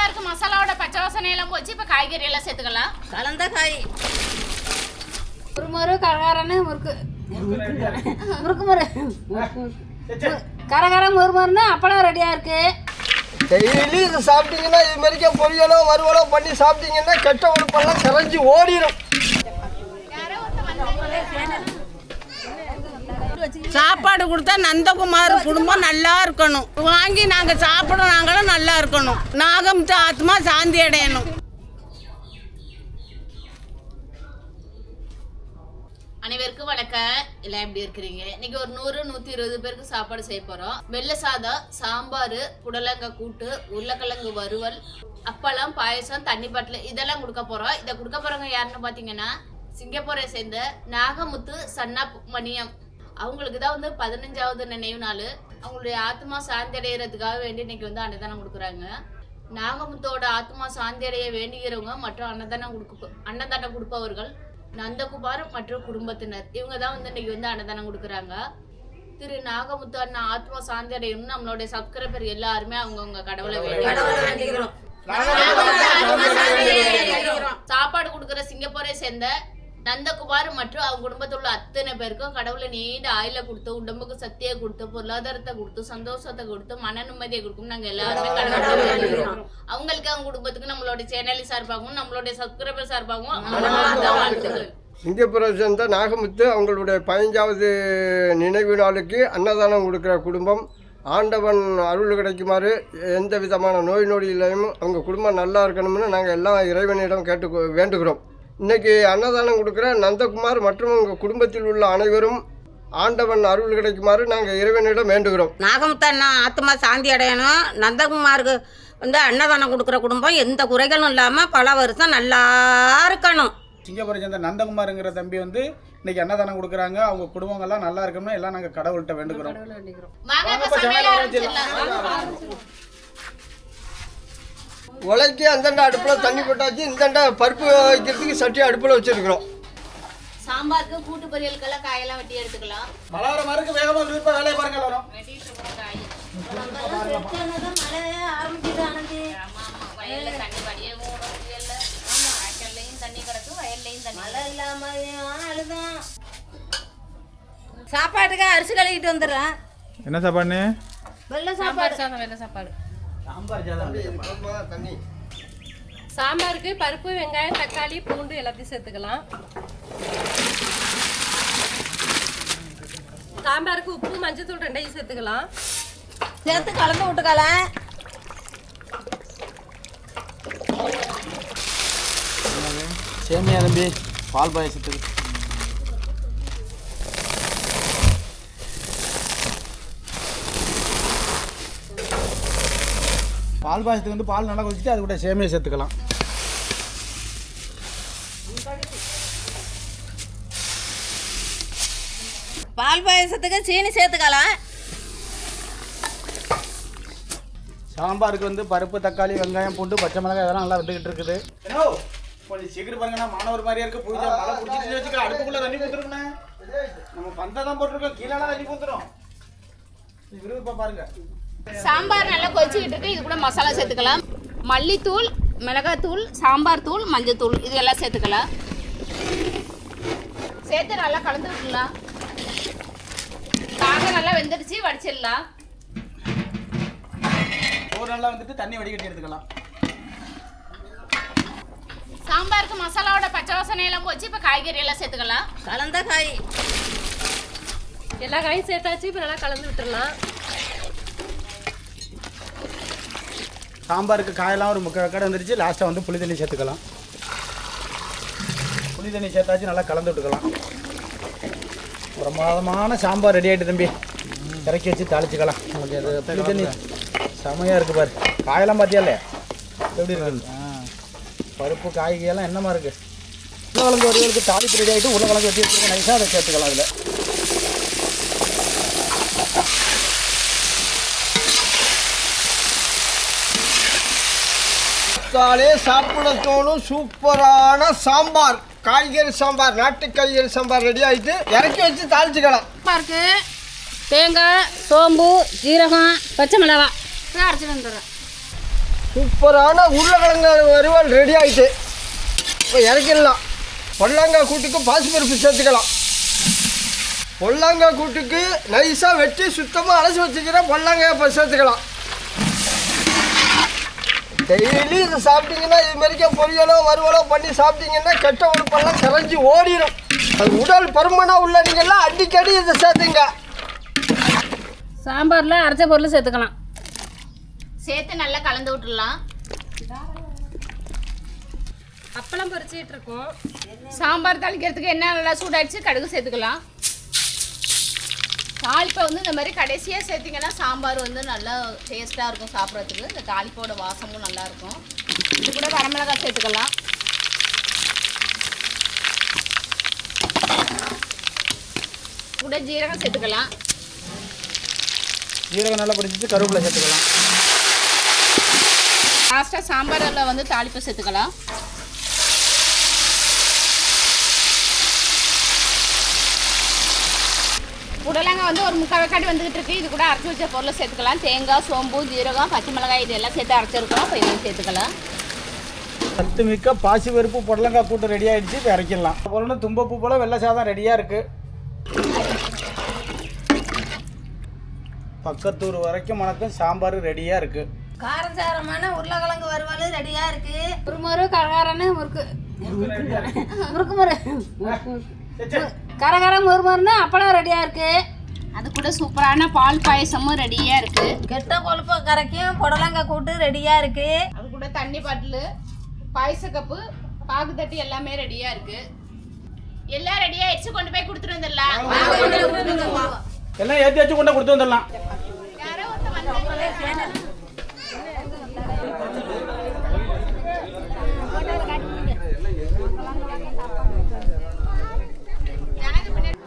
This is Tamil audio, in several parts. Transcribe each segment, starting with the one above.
சாம்பாருக்கு மசாலாவோட பச்சை வாசனை எல்லாம் போச்சு. இப்போ காய்கறி எல்லாம் சேர்த்துக்கலாம். கலந்த காய். ஒரு முறு கரகரன்னு முறுக்கு. முறுக்கு முறு. கரகர முறு முறுன்னு அப்பளம் ரெடியாக இருக்கு. டெய்லி இது சாப்பிட்டீங்கன்னா இது மாதிரிக்கே பொரியலோ வறுவலோ பண்ணி சாப்பிட்டீங்கன்னா கெட்ட உழுப்பெல்லாம் கரைஞ்சி ஓடிடும் சாப்பாடு கொடுத்தா நந்தகுமார் குடும்பம் நல்லா இருக்கணும். வாங்கி நாங்க சாப்பிடும் நாங்களும் நல்லா இருக்கணும். நாகம் ஆத்மா சாந்தி அடையணும். அனைவருக்கும் வணக்கம். எல்லாம் எப்படி இருக்கிறீங்க? இன்னைக்கு ஒரு நூறு நூத்தி இருபது பேருக்கு சாப்பாடு செய்ய போறோம். வெள்ளை சாதம் சாம்பார் புடலங்காய் கூட்டு உருளைக்கிழங்கு வறுவல் அப்பளம் பாயசம் தண்ணி பாட்டில் இதெல்லாம் கொடுக்க போறோம். இதை கொடுக்க போறவங்க யாருன்னு பாத்தீங்கன்னா சிங்கப்பூரை சேர்ந்த நாகமுத்து சன்னா மணியம். அவங்களுக்கு தான் வந்து பதினஞ்சாவது நினைவு நாள். அவங்களுடைய ஆத்மா சாந்தி அடைகிறதுக்காக வேண்டி இன்னைக்கு வந்து அன்னதானம் கொடுக்குறாங்க. நாகமுத்தோட ஆத்மா சாந்தி அடைய வேண்டுகிறவங்க மற்றும் அன்னதானம் கொடுக்க அன்னதானம் கொடுப்பவர்கள் நந்தகுமார் மற்றும் குடும்பத்தினர். இவங்க தான் வந்து இன்னைக்கு வந்து அன்னதானம் கொடுக்குறாங்க. திரு நாகமுத்து அண்ணா ஆத்மா சாந்தி அடையணும்னு நம்மளுடைய சப்ஸ்கிரைபர் எல்லாருமே அவங்கவுங்க கடவுளை வேண்டிக்கிறோம் சாப்பாடு கொடுக்குற சிங்கப்பூரை சேர்ந்த நந்தகுமார் மற்றும் அவங்க குடும்பத்தில் உள்ள அத்தனை பேருக்கும் கடவுளை நீண்ட ஆயில கொடுத்து உடம்புக்கு சக்தியை கொடுத்து பொருளாதாரத்தை கொடுத்து சந்தோஷத்தை கொடுத்து மன நிம்மதியை கொடுக்கும் நாங்க எல்லாருமே அவங்களுக்கு அவங்க குடும்பத்துக்கு நம்மளுடைய சேனல் சார்பாகவும் நம்மளுடைய சப்ஸ்கிரைபர் சார்பாகவும் மனமார்ந்த வாழ்த்துக்கள். சிங்கப்பூரை சேர்ந்த நாகமுத்து அவங்களுடைய பதினஞ்சாவது நினைவு நாளுக்கு அன்னதானம் கொடுக்குற குடும்பம். ஆண்டவன் அருள் கிடைக்குமாறு எந்த விதமான நோய் நொடி இல்லாமல் அவங்க குடும்பம் நல்லா இருக்கணும்னு நாங்கள் எல்லாம் இறைவனிடம் கேட்டு வேண்டுகிறோம். இன்னைக்கு அன்னதானம் கொடுக்குற நந்தகுமார் மற்றும் உங்கள் குடும்பத்தில் உள்ள அனைவரும் ஆண்டவன் அருள் கிடைக்குமாறு நாங்கள் இறைவனிடம் வேண்டுகிறோம். நாகமுத்தண்ணா ஆத்மா சாந்தி அடையணும். நந்தகுமாருக்கு வந்து அன்னதானம் கொடுக்குற குடும்பம் எந்த குறைகளும் இல்லாமல் பல வருஷம் நல்லா இருக்கணும். சிங்கப்பூரை சேர்ந்த நந்தகுமாருங்கிற தம்பி வந்து இன்னைக்கு அன்னதானம் கொடுக்குறாங்க. அவங்க குடும்பங்கள்லாம் நல்லா இருக்கணும்னு எல்லாம் நாங்கள் கடவுள்கிட்ட வேண்டுக்கிறோம் வாங்க இப்ப சமையல் ஆரம்பிச்சிடலாம் உலைக்கு அந்தண்ட அடுப்பில் தண்ணி போட்டாச்சு இந்தண்ட பருப்பு வைக்கிறதுக்கு சட்டி அடுப்பில் வச்சுருக்குறோம். சாம்பாருக்கு கூட்டு பொரியலுக்கெல்லாம் காயெல்லாம் வெட்டி எடுத்துக்கலாம். மழை வர மாதிரி வேகமாக விருப்பம் வேலையை பாருங்க எல்லாரும். வயல்ல தண்ணி ஓடும் புயல்ல வாய்க்கால்லையும் தண்ணி கிடக்கும் வயல்லையும் தண்ணி சாப்பாட்டுக்கு அரிசி கழுவிட்டு வந்துடுறேன். என்ன சாப்பாடுண்ணே வெள்ளை சாப்பாடு. சாதம் வெள்ளை சாப்பாடு. தண்ணி சாம்பாருக்கு பருப்பு வெங்காயம் தக்காளி பூண்டு எல்லாத்தையும் சேர்த்துக்கலாம். சாம்பாருக்கு உப்பு மஞ்சத்தூள் ரெண்டையும் சேர்த்துக்கலாம். சேர்த்து கலந்து விட்டுக்கலாம் சேமியா தம்பி பால் பாயசத்துக்கு. பால் பாயசத்துக்கு வந்து பால் நல்லா கொதிச்சுட்டு அது கூட சேமியா சேர்த்துக்கலாம். பால் பாயசத்துக்கு சீனி சேர்த்துக்கலாம். சாம்பாருக்கு வந்து பருப்பு தக்காளி வெங்காயம் பூண்டு பச்சை மிளகாய் இதெல்லாம் நல்லா விட்டுக்கிட்டு இருக்குது. கொஞ்சம் சீக்கிரம் பாருங்கண்ணா மாணவர் மாதிரியா இருக்கு பூஜா மழை பிடிச்சிட்டு வச்சுக்க அடுப்புக்குள்ள தண்ணி ஊத்துருக்குண்ணே நம்ம பந்தை தான் போட்டிருக்கோம் கீழே தண்ணி ஊத்துறோம். விருப்பம் பாருங்க. சாம்பார் நல்லா கொதிச்சுக்கிட்டு இருக்கு. இது கூட மசாலா சேர்த்துக்கலாம். மல்லித்தூள் மிளகாத்தூள் சாம்பார் தூள் மஞ்சத்தூள் இது எல்லாம் சேர்த்துக்கலாம். சேர்த்து நல்லா கலந்து விட்டுலாம் சாதம் நல்லா வெந்துடுச்சு வடிச்சிடலாம். ஒரு நல்லா வந்துட்டு தண்ணி வடிகட்டி எடுத்துக்கலாம். சாம்பாருக்கு மசாலாவோட பச்சை வாசனை எல்லாம் போச்சு. இப்போ காய்கறி எல்லாம் சேர்த்துக்கலாம். கலந்த காய். எல்லா காயும் சேர்த்தாச்சு. இப்போ நல்லா கலந்து விட்டுறலாம். சாம்பாருக்கு காயெல்லாம் ஒரு முக்கால் கடை வந்துருச்சு. லாஸ்ட்டாக வந்து புளி தண்ணி சேர்த்துக்கலாம். புளி தண்ணி சேர்த்தாச்சு நல்லா கலந்து விட்டுக்கலாம். பிரமாதமான சாம்பார் ரெடி ஆகிட்டு தம்பி. இறக்கி வச்சு தாளிச்சுக்கலாம். நமக்கு அது புளி தண்ணி செமையாக இருக்குது பாரு. காயெல்லாம் பார்த்தியாலே எப்படி இருக்குது பருப்பு காய்கறியெல்லாம் என்னமா இருக்குது உருளைக்கிழங்கு வறுவலுக்கு தாளிப்பு ரெடி ஆகிட்டு உருளைக்கிழங்கு வெட்டி வச்சுருக்கோம் நைஸாக அதை சேர்த்துக்கலாம் அதில். சாலே சாப்பிட தோணும் சூப்பரான சாம்பார். காய்கறி சாம்பார் நாட்டு காய்கறி சாம்பார் ரெடி ஆகிட்டு இறக்கி வச்சு தாளிச்சுக்கலாம். சாம்பாருக்கு தேங்காய் சோம்பு ஜீரகம் பச்சை மிளகாய் அரைச்சிட்டு வந்துடுறேன். சூப்பரான உருளைக்கிழங்கு வறுவல் ரெடி ஆயிட்டு. இப்போ இறக்கிடலாம். பொல்லாங்காய் கூட்டுக்கு பாசிப்பருப்பு சேர்த்துக்கலாம். பொல்லாங்காய் கூட்டுக்கு நைஸாக வெட்டி சுத்தமாக அலசி வச்சுக்கிற பொல்லாங்காய் சேர்த்துக்கலாம். டெய்லி இதை சாப்பிட்டீங்கன்னா இது மாதிரிக்கா பொரியலோ வறுவலோ பண்ணி சாப்பிட்டீங்கன்னா கெட்ட உறுப்பெல்லாம் கரைஞ்சி ஓடிடும் அது உடல் பருமனாக உள்ளவங்கெல்லாம் அடிக்கடி இதை சேர்த்துங்க. சாம்பாரில் அரைச்ச பொருள் சேர்த்துக்கலாம். சேர்த்து நல்லா கலந்து விட்டுறலாம் அப்பளம் பொரிச்சிட்டு இருக்கோம். சாம்பார் தாளிக்கிறதுக்கு என்ன நல்லா சூடாயிடுச்சு கடுகு சேர்த்துக்கலாம். தாளிப்பை வந்து இந்த மாதிரி கடைசியாக சேர்த்திங்கன்னா சாம்பார் வந்து நல்லா டேஸ்ட்டாக இருக்கும் சாப்பிட்றதுக்கு. இந்த தாளிப்போட வாசமும் நல்லா இருக்கும். இது கூட வரமிளகாய் சேர்த்துக்கலாம். கூட ஜீரகம் சேர்த்துக்கலாம். ஜீரகம் நல்லா பிடிச்சிட்டு கருவேப்பிலை சேர்த்துக்கலாம். லாஸ்ட்டாக சாம்பாரில் வந்து தாளிப்பை சேர்த்துக்கலாம் புடலங்காய் வந்து ஒரு முக்கால் வெக்காடி வந்துகிட்டு இருக்கு. இது கூட அரைச்சி வச்ச பொருளை சேர்த்துக்கலாம். தேங்காய் சோம்பு ஜீரகம் பச்சை மிளகாய் இது எல்லாம் சேர்த்து அரைச்சிருக்கோம் இப்போ இதையும் சேர்த்துக்கலாம். சத்து மிக்க பாசி பருப்பு புடலங்காய் கூட்டு ரெடி ஆயிடுச்சு. இப்போ இறக்கிடலாம். அப்புறம் தும்பப்பூ போல வெள்ளை சாதம் ரெடியாக இருக்கு. பக்கத்தூர் வரைக்கும் மணக்கும் சாம்பார் ரெடியாக இருக்கு. காரசாரமான உருளைக்கிழங்கு வறுவல் ரெடியா இருக்கு. முறுமுறு கரகாரன்னு முறுக்கு. முறுக்கு முறு. கரகர முறுமுறுன்னு அப்பளம் ரெடியாக இருக்கு. அது கூட சூப்பரான பால் பாயசமும் ரெடியாக இருக்கு. கெட்ட கொழுப்பை கரைக்கும் புடலங்காய் கூட்டு ரெடியா இருக்கு. அது கூட தண்ணி பாட்டில் பாயச கப்பு பாகு தட்டி எல்லாமே ரெடியாக இருக்கு. எல்லாம் ரெடி ஆயிடுச்சு கொண்டு போய் கொடுத்துட்டு வந்துடலாம். எல்லாம் ஏற்றி வச்சு கொண்டு கொடுத்து வந்துடலாம். யாரோ ஒருத்தர் வந்தாங்க.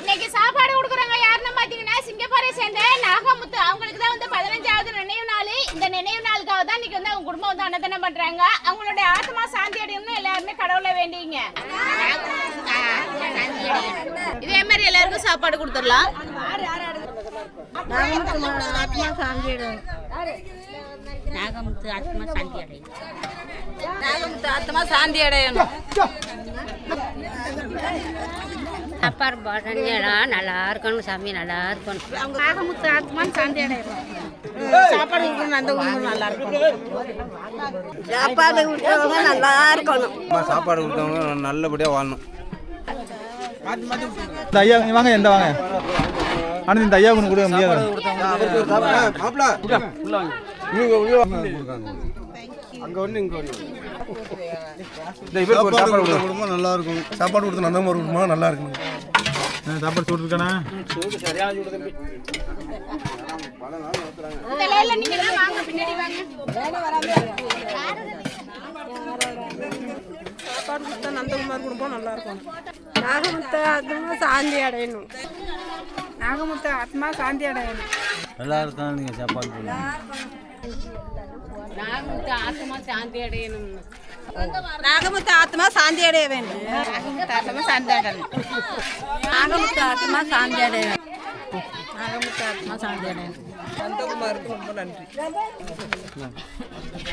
இன்னைக்கு சாப்பாடு கொடுக்குறவங்க யாருன்னு பார்த்தீங்கன்னா சிங்கப்பூரை சேர்ந்த நாகமுத்து அவங்களுக்கு தான் வந்து பதினஞ்சாவது நினைவு நாள் இந்த நினைவு நாளுக்காக தான் இன்னைக்கு வந்து அவங்க குடும்பம் வந்து அன்னதானம் பண்றாங்க அவங்களுடைய ஆத்மா சாந்தி அடையணும்னு எல்லாருமே கடவுளை வேண்டிங்க இதே மாதிரி எல்லாருக்கும் சாப்பாடு கொடுத்துடலாம். நாகமுத்து ஆத்மா சாந்தி அடையணும் சாப்பாடு போட்டா நல்லா இருக்கணும். சாமி நல்லா இருக்கணும் நாகமுத்து ஆத்மான் சாந்தி அடையணும் சாப்பாடு கொடுக்கணும் அந்த குடும்பம் நல்லா இருக்கும் சாப்பாடு விட்டவங்க நல்லா இருக்கணும் சாப்பாடு கொடுத்தவங்க நல்லபடியாக வாழணும். இந்த ஐயா இங்க வாங்க எந்த வாங்க. ஆனால் இந்த ஐயா ஒன்று கொடுக்க முடியாது அங்கே ஒன்று இங்கே நல்லா இருக்கும் சாப்பாடு கொடுத்து நல்ல மாதிரி குடும்பம் நல்லா இருக்கணும் ஆ, சாப்பாடு சூட்டுருக்கானே இந்த நீங்க எல்லாம் வாங்க பின்னாடி வாங்க நாகமுத்து ஆத்மா சாந்தி அடையணும். நாகமுத்து ஆத்மா சாந்தி அடையணும். நல்லா இருக்கும் நீங்கள் சாப்பாடு நாகமுத்து ஆத்மா சாந்தி அடையணும். நாகமுத்து ஆத்மா சாந்தி அடைய வேண்டும். நாகமுத்து ஆத்மா சாந்தி அடையணும் நாகமுத்து ஆத்மா சாந்தி அடையணும்.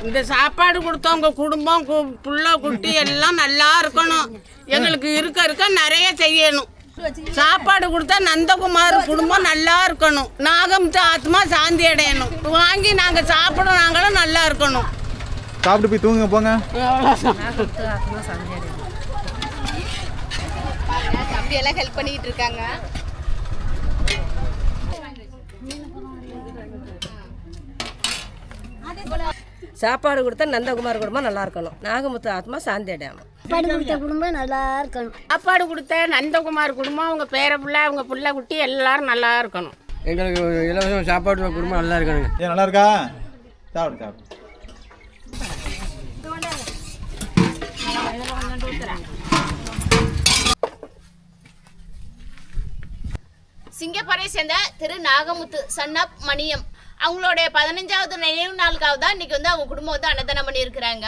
இந்த சாப்பாடு கொடுத்தவங்க குடும்பம் கு- புள்ள குட்டி எல்லாம் நல்லா இருக்கணும். எங்களுக்கு இருக்க இருக்க நிறைய செய்யணும். சாப்பாடு கொடுத்தா நந்தகுமார் குடும்பம் நல்லா இருக்கணும். நாகமுத்து ஆத்மா சாந்தி அடையணும். வாங்கி நாங்கள் சாப்பிட நாங்களும் நல்லா இருக்கணும். சாப்பிட்டு போய் தூங்குங்க போங்க. தம்பி எல்லாம் ஹெல்ப் பண்ணிட்டு இருக்காங்க. சாப்பாடு கொடுத்தா நந்தகுமார் குடும்பம் நல்லா இருக்கணும். நாகமுத்து ஆத்மா சாந்தி அடையணும். சாப்பாடு கொடுத்த நந்தகுமார் குடும்பம் அவங்க பேர பிள்ளை அவங்க புள்ள குட்டி எல்லாரும் நல்லா இருக்கணும். எங்களுக்கு இலவசம் சாப்பாடு குடும்பம் நல்லா இருக்கணுங்க. ஏன் நல்லா இருக்கா? சாப்பிடு சாப்பிடு. சிங்கப்பூரை சேர்ந்த திரு நாகமுத்து சன்னப் மணியம். அவங்களுடைய பதினஞ்சாவது நினைவு நாளுக்காக தான் இன்னைக்கு வந்து அவங்க குடும்பம் வந்து அன்னதானம் பண்ணியிருக்கிறாங்க.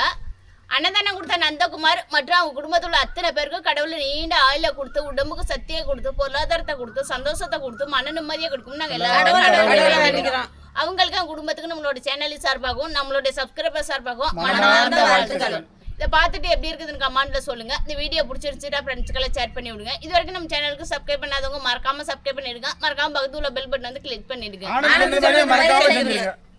அன்னதானம் கொடுத்த நந்தகுமார் மற்றும் அவங்க குடும்பத்தில் உள்ள அத்தனை பேருக்கும் கடவுள் நீண்ட ஆயுள கொடுத்து உடம்புக்கு சக்தியை கொடுத்து பொருளாதாரத்தை கொடுத்து சந்தோஷத்தை கொடுத்து மன நிம்மதியை கொடுக்கும் நாங்கள் எல்லாரும் அவங்களுக்கு அவங்க குடும்பத்துக்கு நம்மளோட சேனல் சார்பாகவும் நம்மளுடைய சப்ஸ்கிரைபர் சார்பாகவும் மனமார்ந்த வாழ்த்துக்கள். இதை பார்த்துட்டு எப்படி இருக்குதுன்னு கமெண்ட்ல சொல்லுங்க. இந்த வீடியோ பிடிச்சிருச்சுட்டா ஃப்ரெண்ட்ஸ்க்கெல்லாம் ஷேர் பண்ணி விடுங்க. இது வரைக்கும் நம்ம சேனலுக்கு சப்ஸ்கிரைப் பண்ணாதவங்க மறக்காம சப்ஸ்கிரைப் பண்ணிடுங்க. மறக்காம உள்ள பெல் பட்டன் வந்து கிளிக் பண்ணிடுங்க.